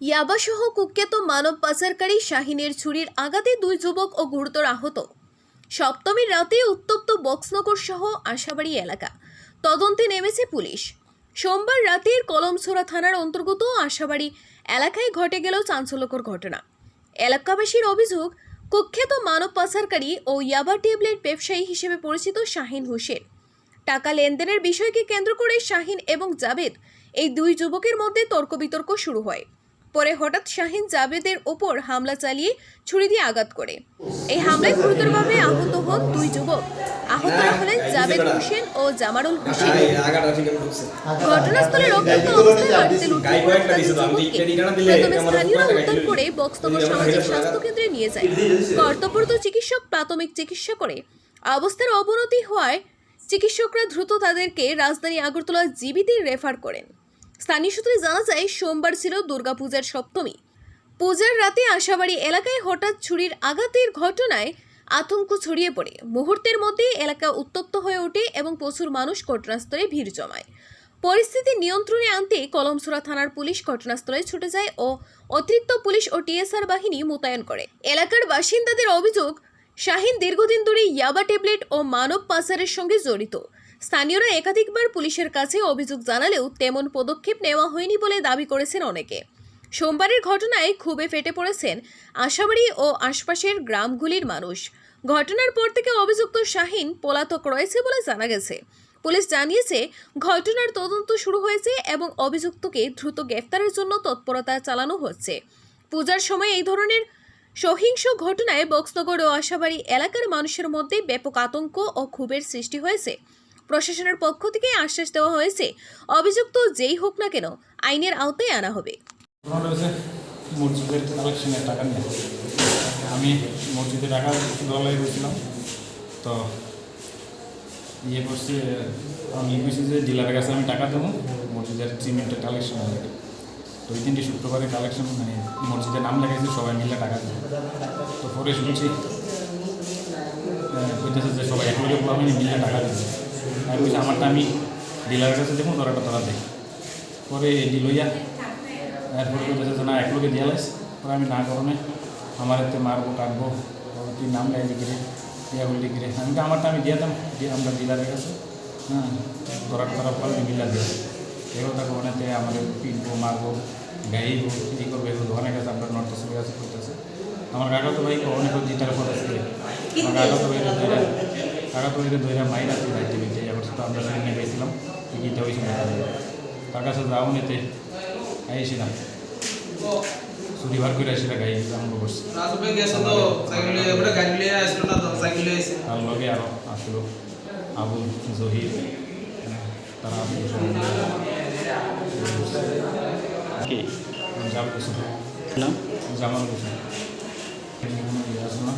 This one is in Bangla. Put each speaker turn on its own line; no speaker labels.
ইয়াবাসহ কুখ্যাত মানব পাচারকারী শাহিনের ছুরির আঘাতে দুই যুবক ও গুরুতর আহত। সপ্তমীর রাতে উত্তপ্ত বক্সনগর সহ আশাবাড়ি এলাকা। তদন্তে নেমেছে পুলিশ। সোমবার রাতের কলমছোড়া থানার অন্তর্গত আশাবাড়ি এলাকায় ঘটে গেল চাঞ্চল্যকর ঘটনা। এলাকাবাসীর অভিযোগ, কুখ্যাত মানব পাচারকারী ও ইয়াবা ট্যাবলেট ব্যবসায়ী হিসেবে পরিচিত শাহিন হোসেন। টাকা লেনদেনের বিষয়কে কেন্দ্র করে শাহিন এবং জাবেদ এই দুই যুবকের মধ্যে তর্ক বিতর্ক শুরু হয়। পরে হঠাৎ শাহিন জাবেদের ওপর হামলা চালিয়ে ছুরি দিয়ে আঘাত করে। এই হামলায় গুরুতরভাবে আহত হন দুই যুবক। আহতরা হলেন জাবেদ হোসেন ও জামারুল হোসেন।
আছে ঢুকছে
ঘটনাস্থলে রক্তাক্ত অবস্থায় বাড়িতে প্রথমে স্থানীয়রা উদ্ধার করে। বক্সনগর সামাজিক স্বাস্থ্য কেন্দ্রে নিয়ে যায়। কর্তব্যরত চিকিৎসক প্রাথমিক চিকিৎসা করে। অবস্থার অবনতি হওয়ায় চিকিৎসকরা দ্রুত তাদেরকে রাজধানী আগরতলা জিবিতে রেফার করেন। স্থানীয় সূত্রে জানা যায়, সোমবার ছিল দুর্গাপূজার সপ্তমী। পূজার রাতে আশাবাড়ি এলাকায় হঠাৎ ছুরির আঘাতের ঘটনায় আতঙ্ক ছড়িয়ে পড়ে। মুহূর্তের মধ্যে এলাকা উত্তপ্ত হয়ে ওঠে এবং প্রচুর মানুষ ঘটনাস্থলে ভিড় জমায়। পরিস্থিতি নিয়ন্ত্রণে আনতে কলমছড়া থানার পুলিশ ঘটনাস্থলে ছুটে যায় ও অতিরিক্ত পুলিশ ও টিএসআর বাহিনী মোতায়েন করে। এলাকার বাসিন্দাদের অভিযোগ, শাহিন দীর্ঘদিন ধরে ইয়াবা ট্যাবলেট ও মানব পাচারের সঙ্গে জড়িত। স্থানীয়রা একাধিকবার পুলিশের কাছে অভিযোগ জানালেও তেমন পদক্ষেপ নেওয়া হয়নি বলে দাবি করেছেন অনেকে। সোমবারের ঘটনায় ক্ষোভে ফেটে পড়েছেন আশাবাড়ি ও আশপাশের গ্রামগুলির মানুষ। ঘটনার পর থেকে অভিযুক্ত শাহিন পলাতক রয়েছে বলে জানা গেছে। পুলিশ জানিয়েছে, ঘটনার তদন্ত শুরু হয়েছে এবং অভিযুক্তকে দ্রুত গ্রেফতারের জন্য তৎপরতা চালানো হচ্ছে। পূজার সময় এই ধরনের সহিংস ঘটনায় বক্সনগর ও আশাবাড়ি এলাকার মানুষের মধ্যে ব্যাপক আতঙ্ক ও ক্ষোভের সৃষ্টি হয়েছে। প্রশাসনের পক্ষ থেকে আশ্বাস দেওয়া হয়েছে। অভিযুক্ত যেই হোক না কেন, আইনের আওতায় আনা হবে।
মসজিদের কালেকশনের টাকা নিয়ে। আমি মসজিদে টাকা দলাই করছিলাম তো ইয়ে করছে, আমি বলছি যে ডিলারের কাছে আমি টাকা দেবো, মসজিদের সিমেন্টের কালেকশন হবে তো ওই তিনটি শুক্রবারে কালেকশন মানে মসজিদের নাম লেগেছে সবাই মিলে টাকা দেবো। তো পরে শুনছি যে সবাই এক আমি মিলে টাকা দেবো। আমি বলছি আমারটা আমি ডিলারের কাছে দেবো তোরাটা তোরা দেয় পরে এডি লইয়া এরপরে যে না, এক লোকে দিয়া লাইস পরে আমি না করনে আমার এতে মারবো, কাটবো তুই নাম গাই লিখে ইয়া বলি লিখে আমি তো আমারটা আমি দিয়ে দাম, দিয়ে আমরা ডিলারের কাছে হ্যাঁ তোরা তোরা ফল মিলা দিয়ে এগুলো তাকে অনেকে আমাদের পিটবো, মারবো, গাইব এই করব, এগুলো অনেক আছে আপনার নর্থ সাইডে কাছে করতেছে। আমার কাকা তো ভাই অনেক জিতার পর আছে আমার কাকা তো ভাই ধৈরা কাকা তো ভাই ধৈরা মাইরা তুই যাইতে দিতে এবার তো আমরা সেখানে গেছিলাম তার কাছে যাও নিতে আইছিলাম ছুটি বার করে আসলে গাই আরম্ভ করছি।
রাজুবে গেছে তো সাইকেল লিয়ে ওটা লিয়ে আসলো না তো সাইকেল লিয়ে এসে
তার লগে আরও আসলো আবুল জহির তারা জামাল হোসেন।
নাম?
জামাল হোসেন। কোনো ইয়ে আছে না